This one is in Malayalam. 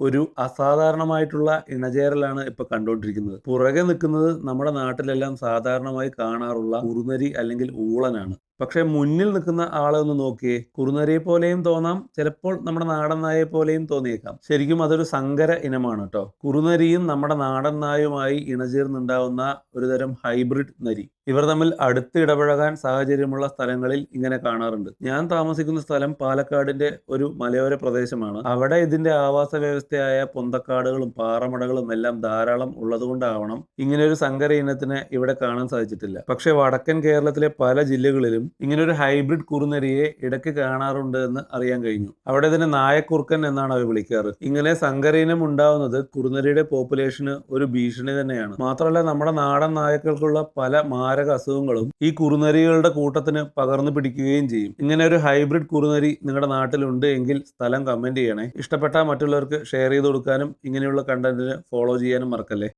ഒരു അസാധാരണമായിട്ടുള്ള ഇണചേരലാണ് ഇപ്പൊ കണ്ടുകൊണ്ടിരിക്കുന്നത് പുറകെ നിൽക്കുന്നത് നമ്മുടെ നാട്ടിലെല്ലാം സാധാരണമായി കാണാറുള്ള കുറുനരി അല്ലെങ്കിൽ ഊളനാണ്. പക്ഷെ മുന്നിൽ നിൽക്കുന്ന ആളെ ഒന്ന് നോക്കിയേ. കുറുനരിയെ പോലെയും തോന്നാം. ചിലപ്പോൾ നമ്മുടെ നാടൻ നായയെ പോലെയും തോന്നിയേക്കാം. ശരിക്കും അതൊരു സങ്കര ഇനമാണ് കേട്ടോ. കുറുനരിയും നമ്മുടെ നാടൻ നായുമായി ഇണചേർന്നുണ്ടാവുന്ന ഒരുതരം ഹൈബ്രിഡ് നരി. ഇവർ തമ്മിൽ അടുത്ത് ഇടപഴകാൻ സാഹചര്യമുള്ള സ്ഥലങ്ങളിൽ ഇങ്ങനെ കാണാറുണ്ട്. ഞാൻ താമസിക്കുന്ന സ്ഥലം പാലക്കാടിന്റെ ഒരു മലയോര പ്രദേശമാണ്. അവിടെ ഇതിന്റെ ആവാസ വ്യവസ്ഥയായ പൊന്തക്കാടുകളും പാറമടകളും എല്ലാം ധാരാളം ഉള്ളതുകൊണ്ടാവണം ഇങ്ങനെ ഒരു സങ്കര ഇനത്തിന് ഇവിടെ കാണാൻ സാധിച്ചിട്ടില്ല. പക്ഷെ വടക്കൻ കേരളത്തിലെ പല ജില്ലകളിലും ഇങ്ങനെ ഒരു ഹൈബ്രിഡ് കുറുനരിയെ ഇടയ്ക്ക് കാണാറുണ്ട് എന്ന് അറിയാൻ കഴിഞ്ഞു. അവിടെ ഇതിനെ നായക്കുറുക്കൻ എന്നാണ് അവർ വിളിക്കാറ്. ഇങ്ങനെ സങ്കരീനം ഉണ്ടാവുന്നത് കുറുനരിയുടെ പോപ്പുലേഷന് ഒരു ഭീഷണി തന്നെയാണ്. മാത്രമല്ല നമ്മുടെ നാടൻ നായക്കൾക്കുള്ള പല മാരക അസുഖങ്ങളും ഈ കുറുനരികളുടെ കൂട്ടത്തിന് പകർന്നു പിടിക്കുകയും ചെയ്യും. ഇങ്ങനെ ഒരു ഹൈബ്രിഡ് കുറുനരി നിങ്ങളുടെ നാട്ടിലുണ്ട് എങ്കിൽ സ്ഥലം കമന്റ് ചെയ്യണേ. ഇഷ്ടപ്പെട്ട മറ്റുള്ളവർക്ക് ഷെയർ ചെയ്ത് കൊടുക്കാനും ഇങ്ങനെയുള്ള കണ്ടന്റിന് ഫോളോ ചെയ്യാനും മറക്കല്ലേ?